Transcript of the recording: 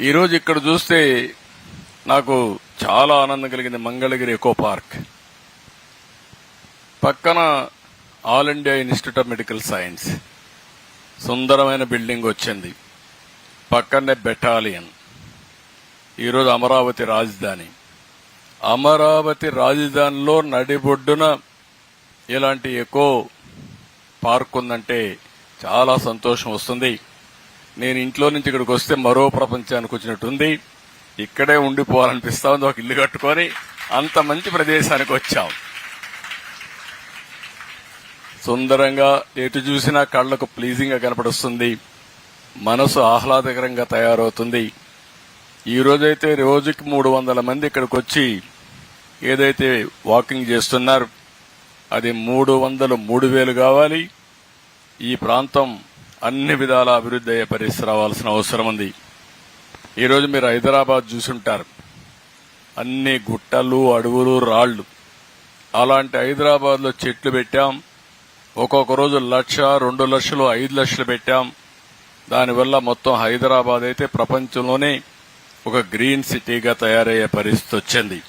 ఈరోజు ఇక్కడ చూస్తే నాకు చాలా ఆనందం కలిగింది మంగళగిరి ఎకో పార్క్. పక్కన All India Institute of Medical Science. సుందరమైన బిల్డింగ్ వచ్చింది. పక్కనే బెటాలియన్. ఈరోజు అమరావతి రాజధాని. అమరావతి రాజధానిలో నడిబొడ్డున ఇలాంటి ఎకో పార్క్ ఉందంటే చాలా సంతోషం వస్తుంది. నేను ఇంట్లో నుంచి ఇక్కడికి వస్తే మరో ప్రపంచానికి వచ్చినట్టుంది ఇక్కడే ఉండిపోవాలనిపిస్తా ఉంది ఒక ఇల్లు కట్టుకొని అంత మంచి ప్రదేశానికి వచ్చాం. సుందరంగా ఎటు చూసినా కళ్ళకు ప్లీజింగ్గా కనపడుస్తుంది. మనసు ఆహ్లాదకరంగా తయారవుతుంది. ఈ రోజైతే రోజుకి మూడు వందల మంది ఇక్కడికి వచ్చి ఏదైతే వాకింగ్ చేస్తున్నారు అది మూడు వందలు మూడు వేలు కావాలి. ఈ ప్రాంతం అన్ని విధాల అభివృద్ధి అయ్యే పరిస్థితి రావాల్సిన అవసరం ఉంది. ఈరోజు మీరు హైదరాబాద్ చూసుంటారు. అన్ని గుట్టలు అడవులు రాళ్ళు. అలాంటి హైదరాబాద్లో చెట్లు పెట్టాం. ఒక్కొక్క రోజు లక్ష రెండు లక్షలు ఐదు లక్షలు పెట్టాం. దానివల్ల మొత్తం హైదరాబాద్ అయితే ప్రపంచంలోనే ఒక గ్రీన్ సిటీగా తయారయ్యే పరిస్థితి వచ్చింది.